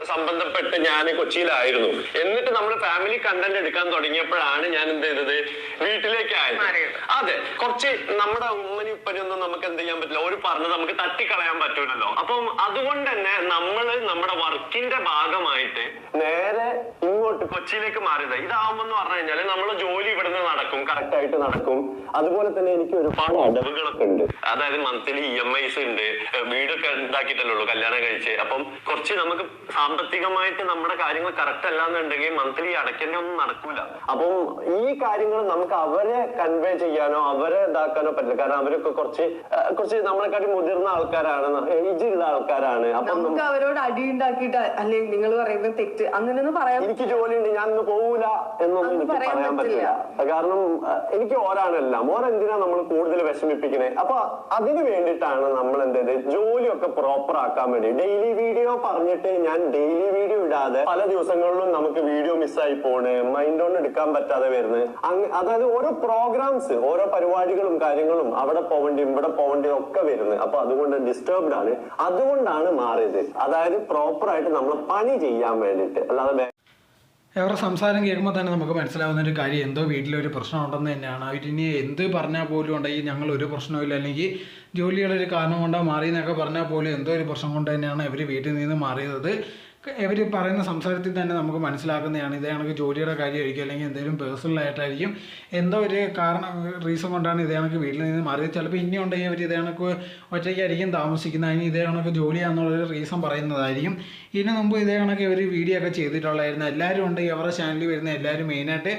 സംബന്ധപ്പെട്ട് ഞാൻ കൊച്ചിയിലായിരുന്നു. എന്നിട്ട് നമ്മൾ ഫാമിലി കണ്ടന്റ് എടുക്കാൻ തുടങ്ങിയപ്പോഴാണ് ഞാൻ എന്ത് ചെയ്തത്? വീട്ടിലേക്ക് ആയത് അതെ. കുറച്ച് നമ്മുടെ ഉമ്മനി ഉപ്പനൊന്നും നമുക്ക് എന്ത് ചെയ്യാൻ പറ്റില്ല. ഒരു പറഞ്ഞത് നമുക്ക് തട്ടിക്കളയാൻ പറ്റൂലല്ലോ. അപ്പം അതുകൊണ്ട് തന്നെ നമ്മൾ നമ്മുടെ വർക്കിന്റെ ഭാഗമായിട്ട് നേരെ ഇങ്ങോട്ട് കൊച്ചിയിലേക്ക് മാറിയത്. ഇതാവുമ്പോ എന്ന് പറഞ്ഞു കഴിഞ്ഞാൽ നമ്മൾ ജോലി ഇവിടുന്ന് നടക്കും. കറക്റ്റ് ആയിട്ട് നടക്കും. അതുപോലെ തന്നെ എനിക്ക് ഒരുപാട് അടവുകളൊക്കെ ഉണ്ട്. അതായത് മന്ത്ലി ഇ എം ഐസ് ഉണ്ട്. വീടൊക്കെ ഇതാക്കിയിട്ടല്ലേ ഉള്ളൂ കല്യാണം കഴിച്ച്. അപ്പം കുറച്ച് നമുക്ക് സാമ്പത്തികമായിട്ട് നമ്മുടെ കാര്യങ്ങൾ കറക്റ്റ് അല്ലാന്നുണ്ടെങ്കിൽ മന്ത്ലി അടയ്ക്കേണ്ട ഒന്നും നടക്കൂല. അപ്പം ഈ കാര്യങ്ങൾ നമുക്ക് അവരെ കൺവേ ചെയ്യാനോ അവരെ ഇതാക്കാനോ പറ്റില്ല. കാരണം അവരൊക്കെ കുറച്ച് കുറച്ച് നമ്മളെക്കാട്ടി മുതിർന്ന ആൾക്കാരാണ്. ഏജ് ഉള്ള ആൾക്കാരാണ്. അപ്പം നമുക്ക് അവരോട് അടി ഉണ്ടാക്കിയിട്ട് അല്ലെങ്കിൽ നിങ്ങൾ പറയുന്നത് തെറ്റ് അങ്ങനെയൊന്നും പറയാൻ എനിക്ക് ജോലിയുണ്ട് ഞാൻ ഇന്ന് പോകൂല എന്നൊന്നും എനിക്ക് പറയാൻ പറ്റില്ല. കാരണം എനിക്ക് ഓരാണെല്ലാം ഓരെന്തിനാ നമ്മൾ കൂടുതൽ വിഷമിപ്പിക്കണേ? അപ്പൊ അതിന് വേണ്ടിയിട്ടാണ് നമ്മൾ എന്തത് ജോലിയൊക്കെ പ്രോപ്പർ ആക്കാൻ വേണ്ടി. ഡെയിലി വീഡിയോ പറഞ്ഞിട്ട് ഞാൻ ഡെയിലി വീഡിയോ ഇടാതെ പല ദിവസങ്ങളിലും നമുക്ക് വീഡിയോ മിസ്സായി പോണ്. മൈൻഡ് ഓൺ എടുക്കാൻ പറ്റാതെ വരുന്നത്. അതായത് ഓരോ പ്രോഗ്രാംസ് ഓരോ പരിപാടികളും കാര്യങ്ങളും അവിടെ പോവേണ്ടിയും ഇവിടെ പോവേണ്ടിയും ഒക്കെ വരുന്നത് അപ്പൊ അതുകൊണ്ട് ഡിസ്റ്റർബ്ഡ് ആണ്. അതുകൊണ്ടാണ് മാറിയത്. അതായത് പ്രോപ്പർ ആയിട്ട് നമ്മൾ പണി ചെയ്യാൻ വേണ്ടിയിട്ട്. അല്ലാതെ അവരുടെ സംസാരം കേൾക്കുമ്പോൾ തന്നെ നമുക്ക് മനസ്സിലാവുന്ന ഒരു കാര്യം എന്തോ വീട്ടിലൊരു പ്രശ്നമുണ്ടെന്ന് തന്നെയാണ്. അവരിനി എന്ത് പറഞ്ഞാൽ പോലും ഉണ്ടെങ്കിൽ ഞങ്ങൾ ഒരു പ്രശ്നമില്ല അല്ലെങ്കിൽ ജോലിയുടെ ഒരു കാരണം കൊണ്ടോ മാറിയെന്നൊക്കെ പറഞ്ഞാൽ പോലും എന്തോ ഒരു പ്രശ്നം കൊണ്ട് തന്നെയാണ് ഇവർ വീട്ടിൽ നിന്ന് മാറിയത്. ഇവർ പറയുന്ന സംസാരത്തിൽ തന്നെ നമുക്ക് മനസ്സിലാക്കുന്നതാണ്. ഇതേ കണക്ക് ജോലിയുടെ കാര്യമായിരിക്കും അല്ലെങ്കിൽ എന്തെങ്കിലും പേഴ്സണലായിട്ടായിരിക്കും എന്തോ ഒരു കാരണം റീസൺ കൊണ്ടാണ് ഇതേ കണക്ക് വീട്ടിൽ നിന്ന് മാറിയത്. ചിലപ്പോൾ ഇനി ഉണ്ടെങ്കിൽ അവർ ഇതേ കണക്ക് ഒറ്റയ്ക്കായിരിക്കും താമസിക്കുന്നത്. അതിന് ഇതേ കണക്ക് ജോലിയാണെന്നുള്ളൊരു റീസൺ പറയുന്നതായിരിക്കും. ഇതിന് മുമ്പ് ഇതേ കണക്ക് ഇവർ വീഡിയോ ഒക്കെ ചെയ്തിട്ടുള്ളായിരുന്നു. എല്ലാവരും ഉണ്ടെങ്കിൽ അവരുടെ ചാനലിൽ വരുന്ന എല്ലാവരും മെയിനായിട്ട്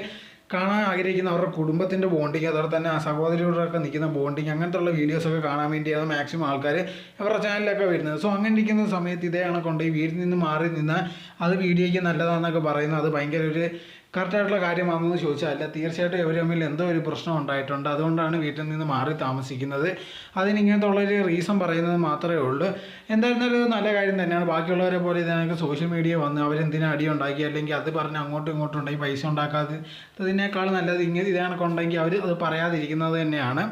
കാണാൻ ആഗ്രഹിക്കുന്ന അവരുടെ കുടുംബത്തിന്റെ ബോണ്ടിങ് അതുപോലെ തന്നെ ആ സഹോദരിയോടൊക്കെ നിൽക്കുന്ന ബോണ്ടിങ് അങ്ങനത്തെ ഉള്ള വീഡിയോസൊക്കെ കാണാൻ വേണ്ടിയാണ് മാക്സിമം ആൾക്കാർ അവരുടെ ചാനലിലൊക്കെ വരുന്നത്. സോ അങ്ങനെ ഇരിക്കുന്ന സമയത്ത് ഇതേ കണക്കുണ്ട്. ഈ വീട്ടിൽ നിന്ന് മാറി നിന്ന് അത് വീഡിയോയ്ക്ക് നല്ലതാണെന്നൊക്കെ പറയുന്നത്. അത് ഭയങ്കര ഒരു കറക്റ്റായിട്ടുള്ള കാര്യമാണെന്ന് ചോദിച്ചാൽ അല്ല തീർച്ചയായിട്ടും ഇവർ തമ്മിൽ എന്തോ ഒരു പ്രശ്നം ഉണ്ടായിട്ടുണ്ട്. അതുകൊണ്ടാണ് വീട്ടിൽ നിന്ന് മാറി താമസിക്കുന്നത്. അതിന് ഇങ്ങനത്തെ ഉള്ളൊരു റീസൺ പറയുന്നത് മാത്രമേ ഉള്ളൂ. എന്തായിരുന്നാലും നല്ല കാര്യം തന്നെയാണ്. ബാക്കിയുള്ളവരെ പോലെ ഇതിനൊക്കെ സോഷ്യൽ മീഡിയ വന്ന് അവരെന്തിനാ അടി ഉണ്ടാക്കി അല്ലെങ്കിൽ അത് പറഞ്ഞ് അങ്ങോട്ടും ഇങ്ങോട്ടും ഉണ്ടെങ്കിൽ പൈസ ഉണ്ടാക്കാതെ അതിനേക്കാൾ നല്ലത് ഇങ്ങനെ ഇതേണൊക്കെ ഉണ്ടെങ്കിൽ അവർ അത് പറയാതിരിക്കുന്നത് തന്നെയാണ്.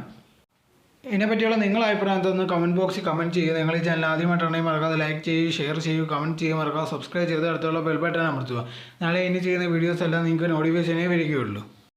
ഇതിനെപ്പറ്റിയുള്ള നിങ്ങളുടെ അഭിപ്രായം എന്തെന്ന് കമന്റ് ബോക്സിൽ കമന്റ് ചെയ്യുക. നിങ്ങൾ ഈ ചാനൽ ആദ്യമായിട്ടാണെങ്കിൽ മറക്കാതെ ലൈക്ക് ചെയ്യുക ഷെയർ ചെയ്യുക കമന്റ് ചെയ്യുക മറക്കാതെ സബ്സ്ക്രൈബ് ചെയ്ത് അടുത്തുള്ള ബെൽ ബട്ടൺ അമർത്തുക. നാളെ ഇനി ചെയ്യുന്ന വീഡിയോസ് എല്ലാം നിങ്ങൾക്ക് നോട്ടിഫിക്കേഷനേ വരികയുള്ളൂ.